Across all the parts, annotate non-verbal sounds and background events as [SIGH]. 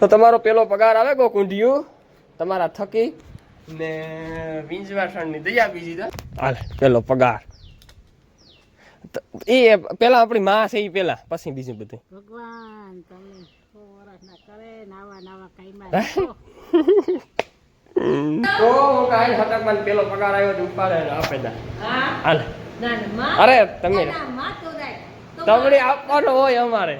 તો તમારો પેલો પગાર આવે કો કુંઢિયું તમારા થકી ને વિંજવાસણની દયા બીજી તો. હાલે પેલો પગાર. તો એ પેલા આપણી માં છે એ પેલા પછી બીજું બધું. ભગવાન તમે સો વર્ષ ના કરે નાવા નાવા કાઈમાં તો હું પેલો પગાર આવ્યો તો ઉપાડે ને આપે દા. હાલે. ના ના માં અરે તમે ના માં તો જાય. તો તમને આપવાનો હોય અમારે.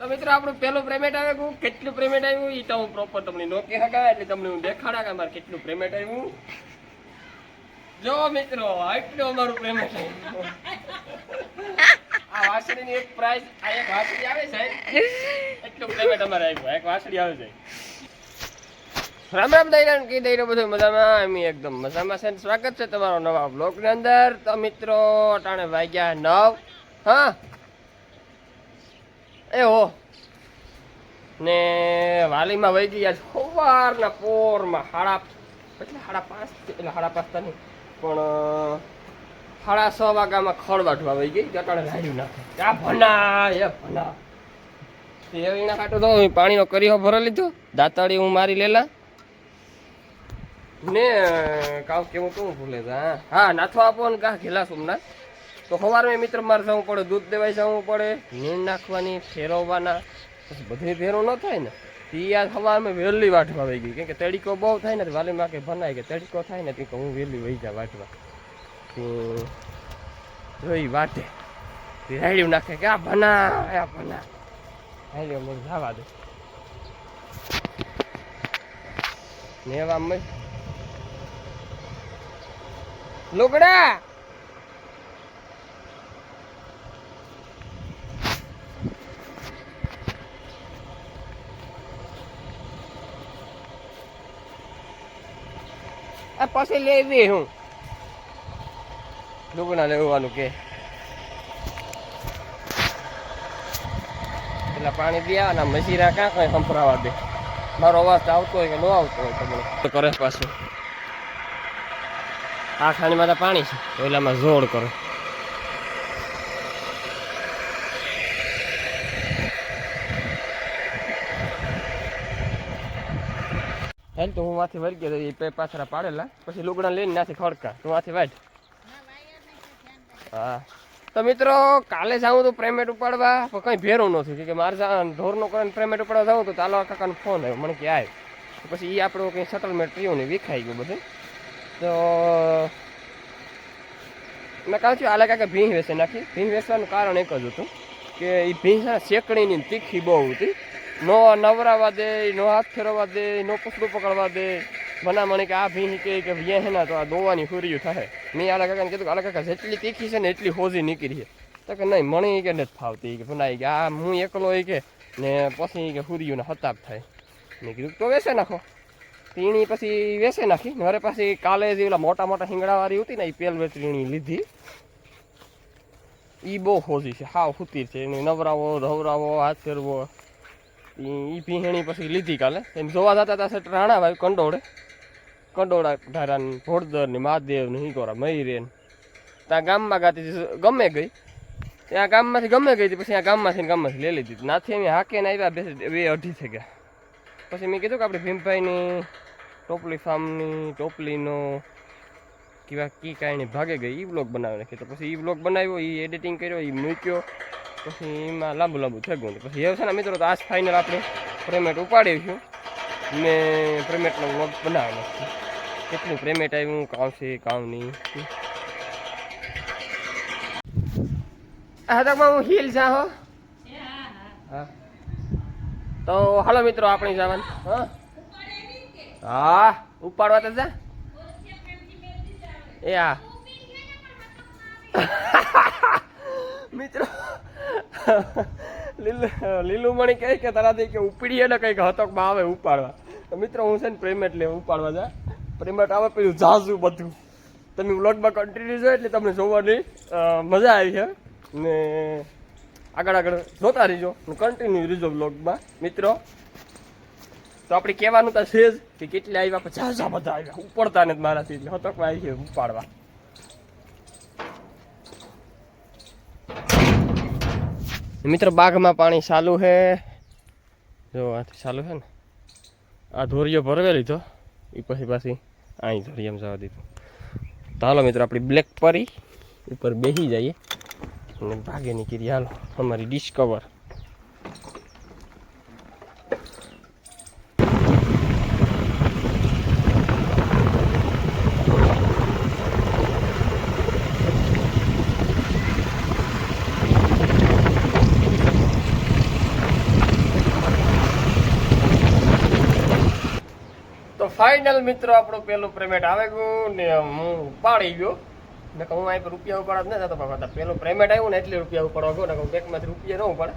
તો મિત્રો, આપણું પેલું પેમેન્ટ આવ્યું કેટલું પેમેન્ટ આવ્યું? એ તો હું પ્રોપર તમને નોકી શકાય, એટલે તમને હું દેખાડા કે અમારે કેટલું પેમેન્ટ આવ્યું. જો મિત્રો, આટલું અમારું પેમેન્ટ આ વાસળીની એક પ્રાઇસ આ એક વાસળી આવે છે. એટલું પેમેન્ટ અમારે આવ્યું. એક વાસળી આવે છે. રામ રામ દૈરાન કી દૈરો બધું મજામાં. એમ એકદમ મજામાં છે સ્વાગત છે તમારો નવા બ્લોગની અંદર. તો મિત્રો, અટાણે વાગ્યા નવ. હા? એ હો. ને વાલીમાં વહી ગયા સવારના પોરમાં સાડા એટલે સાડા પાંચ એટલે સાડા પાંચતા નહીં, પણ સાડા છ વાગ્યામાં ખડ વાટવા વહી ગઈ જટાણે લાડ્યું નાખે. આ ભના એ ભના એના કાંટો તો પાણીનો કરીઓ ભરી લીધો દાંતડી હું મારી લેલા. ને, કાવ કેવું તું ભૂલે હા હા, નાથવા આપો ને કા ઘેલા સોમનાથ. તો સવારમાં મિત્ર મારે જવું પડે, દૂધ દેવાય જવું પડે, નીણ નાખવાની, ફેરવવાના, પછી બધી ફેરવ ન થાય ને. ઈ આ સવારમાં વહેલી વાટવા વહી ગઈ. કેમ કે તડીકો બહુ થાય ને, તો વાલીમાં કે ભનાય કે તડીકો થાય ને, તો કે હું વહેલી વહી જા વાટવા. તો જોઈ વાટે. તે રાડ્યું નાખે કે, આ ભના આ ભના રાડ્યું મને જવા દે. ને એવા મય લુગડા! આ પછી લેવી હું. લુગડા લેવાનું કે. એટલે પાણી બી અને મસીરા ક્યાં કઈ સંભળાવા દે. મારો અવાજ આવતો હોય કે ન આવતો હોય તમને. કરે પાછું. આ ખાણીમાં તો પાણી છે. ઓલામાં જોડ કરો. હેલ તો હું માથી વળી ગયો એ પાછળ પાડેલા. પછી લુગડા લઈને નાથી ખડકા. તું માથી વાટ હા. તો મિત્રો, કાલે જાઉં તો પ્રેમેટ ઉપાડવા, પણ કંઈ ભેરું નથી કે મારે ઢોરનો કરીને પ્રેમેટ ઉપાડવા જાઉં તો તાલો કાકાનો ફોન આવ્યો. મને કે આવ પછી એ આપણું કંઈ સેટલમેન્ટ રહ્યું ને વિખાઈ ગયું બધું. તો મેં કહું છું, આલે કાંઈ ભીંહ વેસે નાખી. ભીંહ વેસવાનું કારણ એક જ હતું કે એ ભીંહ શેકડીની તીખી બહુ હતી. નો નવરાવા દે નો હાથ ફેરવવા દે નો પૂછડું પકડવા દે ભલામણી કે આ ભીંગ કે કે વ્યા હે ને તો આ દોવાની હુરિયું થાય. મેં આલા કાકાને કીધું કે આલા કાકા જેટલી તીખી છે ને એટલી હોજી નીકળી છે. તો કે નહીં મણી કે નથી ફાવતી. કે ભનાઈ કે આ હું એકલો કે ને પછી કે હુરિયું હતાપ થાય. મેં કીધું, તો વેસે નાખો. તીણી પછી વેસે નાખી. ને મારે પછી કાલે જે ઓલા મોટા મોટા હિંગડાવાળી હતી ને એ પેલ વેચરીણી લીધી. એ બહુ હોજી છે. હાવ હુતીર છે. એને નવરાવો, ધવરાવો હાથ ફેરવો ઈ પીહેણી પછી લીધી કાલે. એમ જોવા જતા હતા સેટ રાણા ભાઈ કંડોળે. કંડોળા ધારાન ભોળદર ને મહાદેવ ને હિકોરા મયુરે ત્યાં ગામમાં ગાતી ગમે ગઈ. ત્યાં ગામમાંથી ગમે ગઈ પછી આ ગામમાંથી ગામમાંથી લઈ લીધી નાથી અમે હાકે ને આવ્યા, બે બે અઢી થઈ ગયા. પછી મેં કીધું કે આપણે ભીમભાઈની, ટોપલી ફાર્મની, ટોપલીનો, કેવા કી કાંઈ ભાગે ગઈ. એ બ્લોગ બનાવી નાખી તો પછી એ બ્લોગ બનાવ્યો એ એડિટિંગ કર્યો એ મૂક્યો. પછી એમાં લાંબુ લાંબુ થઈ ગયું. પછી એવું છે ને મિત્રો તો આજ ફાઇનલ આપણે પ્રેમેટ ઉપાડીશું. ને પ્રેમેટનો વ્લોગ બનાવેલો છે. કેટલું પ્રેમેટ આવ્યું કામ છે કામ નહીં. હા તો હું હિલ જા હો. હા. તો હાલો મિત્રો, આપણે જવાનું. હા. હા. ઉપાડવા તો જા. એ હા મિત્રો [LAUGHS] લીલું લીલું મણી કહે કે તારાથી કે ઉપડીએ ને કંઈક હતકમાં આવે ઉપાડવા. તો મિત્રો, હું છે ને પ્રેમેટ લે ઉપાડવા જા. પ્રેમેટ આવે પેલું ઝાઝું બધું. તમે વ્લોગમાં કન્ટિન્યુ જો એટલે તમને જોવાની મજા આવી છે. ને આગળ આગળ જોતા રહીજો. કન્ટિન્યુ રહીજો વ્લોગમાં મિત્રો, તો આપણે કહેવાનું તો છે જ કે કેટલા આવ્યા પછી ઝાઝા બધા આવ્યા. ઉપડતા ને મારાથી એટલે હતકમાં આવી છે ઉપાડવા. મિત્ર, બાગમાં પાણી ચાલુ છે. જો, આથી ચાલુ છે ને. આ ધોરીઓ ભરવે લીધો. એ પછી પાછી અહીં ધોરી જવા દીધું. તો હાલો મિત્રો, આપણી બ્લેક પરી ઉપર બેસી જઈએ. અને ભાગે નીકળી હાલો, અમારી ડિસ્કવર ફાઇનલ મિત્રો, આપણું પેલું પેમેન્ટ આવે ગયું ને હું ઉપાડી ગયો. ને હું અહીં રૂપિયા ઉપાડવા જ ન થતો પણ પેલું પેમેન્ટ આવ્યું ને એટલે રૂપિયા ઉપાડવા ગયો ને કહું બેંકમાંથી રૂપિયા ન ઉપાડે.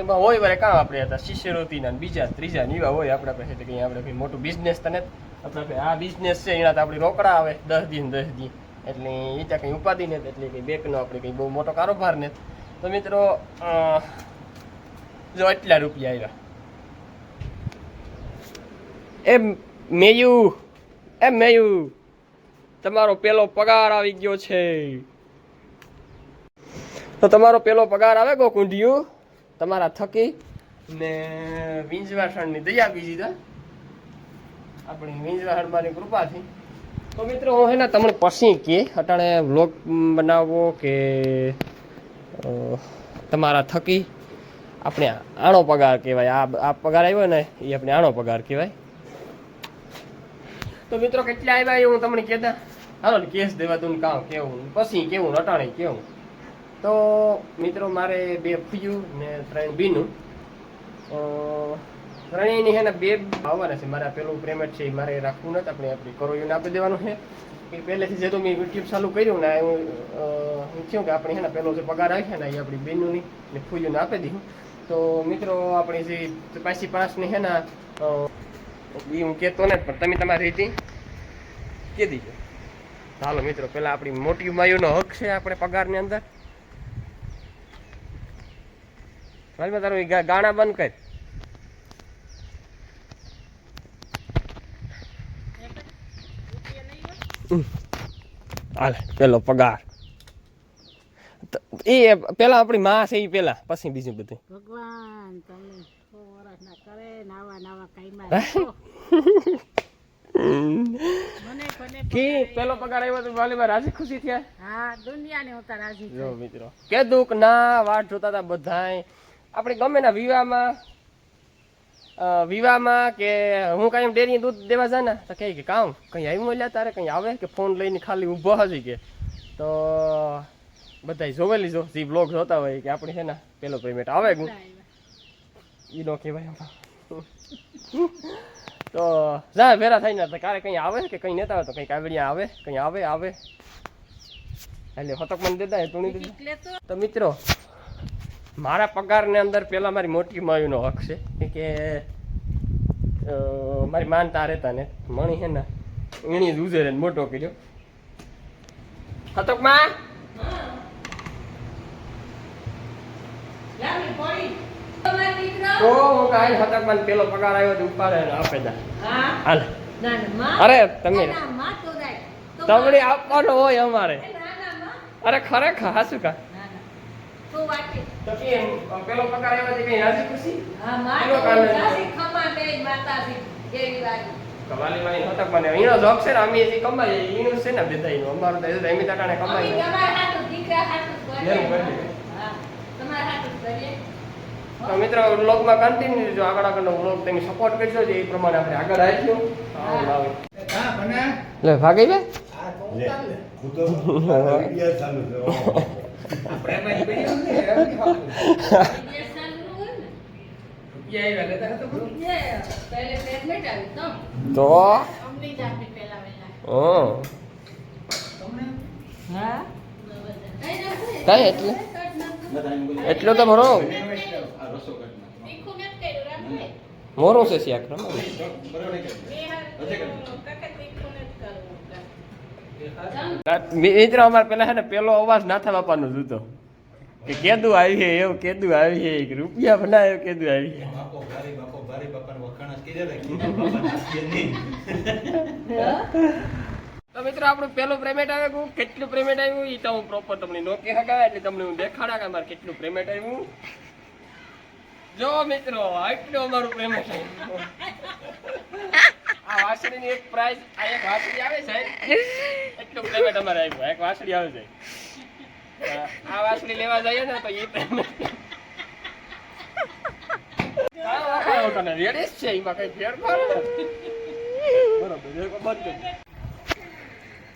એમાં હોય વરે કામ આપણે હતા, શિષ્યવૃત્તિના બીજા ત્રીજા એવા હોય આપણા પાસે કંઈ આપણે કંઈ મોટું બિઝનેસ તને આપણે આ બિઝનેસ છે, એના તો આપણી રોકડા આવે, દસ દિન દસ દિન. એટલે એ ત્યાં કંઈ ઉપાધિ નથી, એટલે કંઈ બેંકનો આપણે કંઈ બહુ મોટો કારોબાર નથી. તો મિત્રો જો એટલા રૂપિયા આવ્યા. એમ મેયુ એ મેયુ, તમારો પેલો પગાર આવી ગયો છે. તો તમારો પેલો પગાર આવે ગો કુંઢિયું તમારા થકી. ને વિંજવાસણની દયા બીજી તા આપણી વિંજવાસણમાંની કૃપાથી. તો મિત્રો, હું હે ને તમને પછી કે અટાણે વ્લોગ બનાવવો કે તમારા થકી. આપણે આણો પગાર કહેવાય. આ આ પગાર આવ્યો ને, એ આપણે આણો પગાર કહેવાય. તો મિત્રો કેટલા આવ્યા એ હું તમને કહેતા હાલો ને કેસ દેવા તું કામ કેવું પછી કેવું નટાણી કેવું. તો મિત્રો મારે બે ફૂયું ને ત્રણ બીનું. ત્રણેયની હે ને બે આવવાના છે. મારે પેલું પેમેન્ટ છે એ મારે રાખવું નથી. આપણે આપણી કરોઈને આપી દેવાનું છે. કે પહેલેથી જે તો મેં યુટ્યુબ ચાલુ કર્યું ને હું થયું કે આપણે હે ને પેલો જે પગાર આવી છે ને એ આપણી બેનુંની ને ફૂયુંને આપી દીધું. તો મિત્રો આપણી જે પાછી પાંચની હે ને એ હું કહેતો ને, પણ તમે તમારી રીતે કહી દીજો. ચાલો મિત્રો, પેલા આપણી મોટી માયુનો હક છે આપણે પગારની અંદર. તારું ગાણા બંધ કર. પેલો પગાર. એ, પેલા આપણી માં છે એ પેલા, પછી બીજું બધું. ભગવાન વિવાહમાં કે હું કાંઈ ડેરી દૂધ દેવા જાય ને કામ કંઈ આવ્યું મળ્યા તારે, કંઈ આવે કે ફોન લઈને ખાલી ઊભો હજી કે. તો બધાય જોવે લીધો. જે બ્લોગ જોતા હોય કે આપણે છે ને, પેલો પેમેન્ટ આવે ગું ઈ નો કહેવાય તો જા ભેરા થઈને તો કારે કંઈ આવે કે કંઈ નેતા તો કંઈ કાવડિયા આવે કંઈ આવે આવે. એટલે ફટક મને દેતા તું દેતા તો મિત્રો મારા પગારની અંદર પહેલાં મારી મોટી માયુનો હક છે. કે મારી માનતા રહેતા ને મણી હે ને એણી જ ઉજેરે ને મોટો કર્યો. તમારા દીકરા તો હું કાંઈ હતકમાં પેલો પગાર આવ્યો તો ઉપાડે ને આપે દા હા? હાલે. અરે તમે તમને આપવાનો હોય અમારે. અરે ખરેખર હાસુ કા? પેલો પગાર આવ્યો ખુશી? માં હતક મને જોક છે ને અમે જે એનું છે ને બેદાઈનું અમારું તો એમ તાટાણે તમારા દીકરા કરીએ. તમારા કરીએ. તો મિત્રો વ્લોગમાં કન્ટિન્યુ જો આગળ આગળનો વ્લોગ તમે સપોર્ટ કરજો જે એ પ્રમાણે આપણે આગળ આવીશું. લે ભાગી બે તો. કઈ એટલે? એટલો તો ભરો તીખું નથી કર્યું, રામભાઈ. મોરું છે શિયાક રમો બે હાથ, કાકા તીખું નથી કરવું. ચાલ. મિત્ર અમારે પેલા છે ને પેલો અવાજ નાથા બાપાનો જ હતો કે કેદું આવી છે એવું કેદું આવી છે એક રૂપિયા બનાવ્યો કેદું આવી છે. તો મિત્રો આપણું પેલું પેમેન્ટ આવ્યું કેટલું પેમેન્ટ આવ્યું? એ તો હું પ્રોપર તમને નો કહી શકાય એટલે તમને હું દેખાડા કે મારે કેટલું પેમેન્ટ આવ્યું. જો મિત્રો આટલું અમારું પ્રેમ છે આ વાસળીની એક પ્રાઇઝ આ એક વાસળી આવે છે. એટલું પેમેન્ટ એક વાસળી આવે છે. આ વાસળી લેવા જઈએ ને તો એ પેમેન્ટ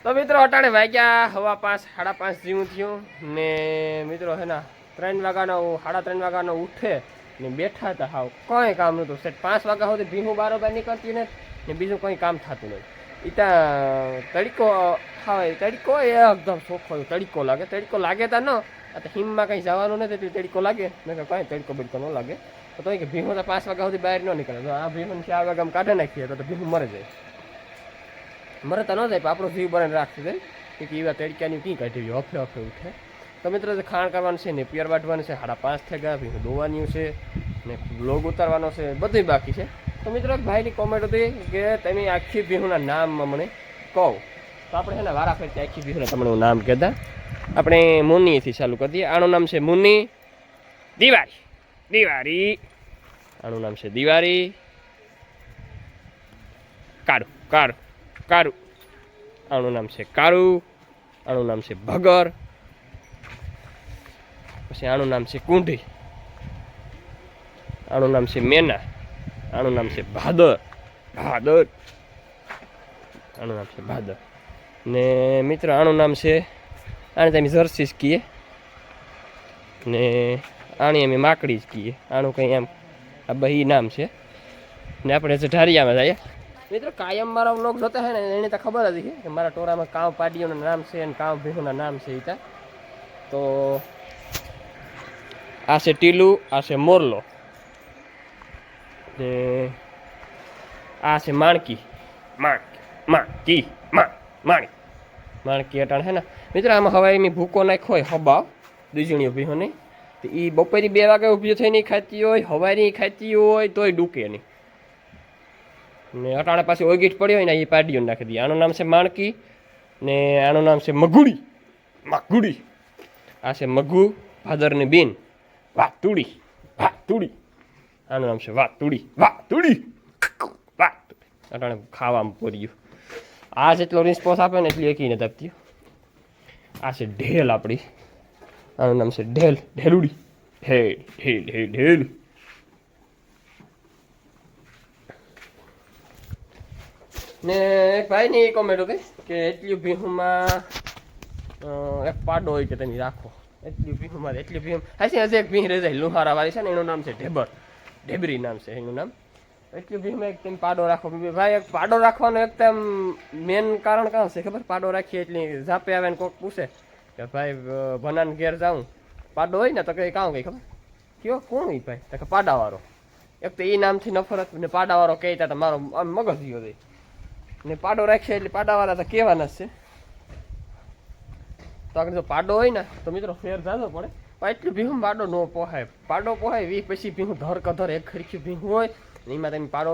તો મિત્રો, અટાણે વાગ્યા, હવા પાંચ, સાડા પાંચ જેવું થયું ને મિત્રો, હે ના, ત્રણ વાગ્યાનો, સાડા ત્રણ વાગ્યાનો ઉઠે. ને બેઠા હતા હાવ. કંઈ કામ નહોતું. સેટ પાંચ વાગ્યા સુધી ભીહું બારોબાર નીકળતી ને ને બીજું કંઈ કામ થતું નહીં. ઈતા તડકો હા તડકો એ એકદમ ચોખ્ખો તડકો લાગે. તડકો લાગે તા ન, આ તો હિમમાં કંઈ જવાનું નથી એટલે તડકો લાગે. કહ્યું કાંઈ તડકો બડકો ન લાગે. તો કે ભીમો તો પાંચ વાગ્યા સુધી બહાર ન નીકળે. તો આ ભીમો ચાર વાગ્યામાં કાઢી નાખીએ તો ભીહું મરે જાય. મરે તો ન જાય, પણ આપણો જીવ બને રાખશે. કે એવા તડક્યાની કી કાઢી હફે હફે ઉઠે. તો મિત્રો ખાણ કરવાનું છે ને, પિયર વાટવાનું છે, સાડા પાંચ થઈ ગયા, ભીનું દોવાનું છે, ને બ્લોગ ઉતારવાનો છે બધું બાકી છે. તો મિત્રો, એક ભાઈની કોમેન્ટ હતી કે, તમે આખી ભીહુના નામ મને કહો. તો આપણે છે ને, વારા ફરતી આખી ભીહુના તમને નામ કહેતા આપણે મુન્નીથી ચાલુ કરી દઈએ. આનું નામ છે મુન્ની દિવાળી દિવાળી આનું નામ છે દિવાળી કાળું કાળું કારું આનું નામ છે કાળું. આનું નામ છે ભગર. પછી આનું નામ છે કુંઢી આનું નામ છે મેના. આનું નામ છે ભાદર. ભાદર. આનું નામ છે ભાદર. ને મિત્ર, આનું નામ છે, આને તમે જર્સીસ કહીએ ને આની અમે માકડી જ કહીએ આનું કંઈ એમ આ બહી નામ છે. ને આપણે જઢારિયામાં જઈએ. મિત્રો, કાયમ મારા વ્લોગ જોતા હે ને, એને તો ખબર હતી કે મારા ટોરામાં કામ પાડીઓનું નામ છે અને કામ ભેહુના નામ છે એ તો આ છે ટીલું આ છે મોરલો. ને આ છે માણકી. માણકી માણકી માણ માણી. માણકી અટાણ હે ને. મિત્રો આમાં હવે એની ભૂકો નાખ્યો હોય હબાવ દૂજણી ઊભી હોય નહીં. તો એ બપોરી બે વાગે ઊભી થઈને ખાતી હોય હવારી ખાતી હોય તોય ડૂકે નહીં. ને અટાણે પાછી ઓગીટ પડી હોય ને એ પાડીઓ નાખી દઈએ. આનું નામ છે માણકી ને આનું નામ છે મગુડી. માગુડી. આ છે મગુ ભાદરની બેન. વાહ તુડી આનું નામ છે વાતુડી વાતુડી વાહ અટાણે ખાવામાં પોર્યું આ જેટલો રિસ્પોન્સ આપે ને એટલી એકી નથી આ છે ઢેલ આપણી આનું નામ છે ઢેલ ઢેલુડી ઢેલ ઢેલ ઢેલ ઢેલ ને એક ભાઈની કોમેન્ટ હતી કે એટલી ભીહુમાં એક પાડો હોય કે તેની રાખો એટલી ભીમ મારે એટલી ભીમ. હશે હજી એક ભીમ રહી જાય લુહારા વાળી છે ને, એનું નામ છે ઢેબર. ઢેબરી નામ છે એનું નામ. એટલી ભીમ એક, તેમ પાડો રાખો. ભાઈ, એક પાડો રાખવાનો એક તેમ મેન કારણ કાં છે ખબર? પાડો રાખીએ એટલી ઝાપે આવે ને કોક પૂછે કે ભાઈ ભનાન ઘેર જાઉં. પાડો હોય ને તો કઈ કાં કઈ ખબર? કયો? કોણ હોય ભાઈ? તો પાડાવાળો. એક તો એ નામથી નફરત ને પાડાવાળો કહેતા તો મારો, આમ મગજ ગયો ને પાડો રાખીએ એટલે પાડાવાળા તો કહેવાના જ છે. તો આગળ જો પાડો હોય ને, તો મિત્રો ફેર જાજો પડે. પણ એટલું ભીહું પાડો ન પોહાય. પાડો પોહાય, વી પછી ભીહું ધર કધર, એક ખરખી ભીહું હોય એમાં તમે પાડો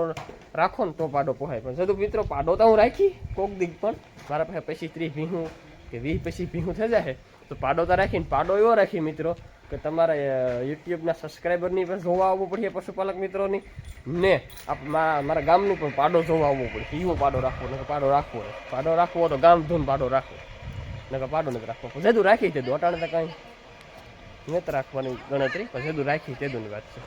રાખો ને તો પાડો પોહાય. પણ જો મિત્રો પાડો તો હું રાખી, કોક દીક પણ. મારા પાસે પછી ત્રીસ ભીહું કે વીસ પછી ભીહું થઈ જાય તો પાડો તો રાખીને પાડો એવો રાખી મિત્રો કે તમારા યુટ્યુબના સબસ્ક્રાઈબરની પણ જોવા આવવું પડે પશુપાલક મિત્રોની. ને આપ મારા ગામની પણ પાડો જોવા આવવું પડે એવો પાડો રાખવો પાડો રાખવો પાડો રાખવો તો ગામ ધૂન પાડો રાખવો નકર પાડો નથી રાખવો. જેદું રાખી તે દોટાણ તો કાંઈ નથી રાખવાની ગણતરી, પણ જેદું રાખી તેદુંની વાત છે.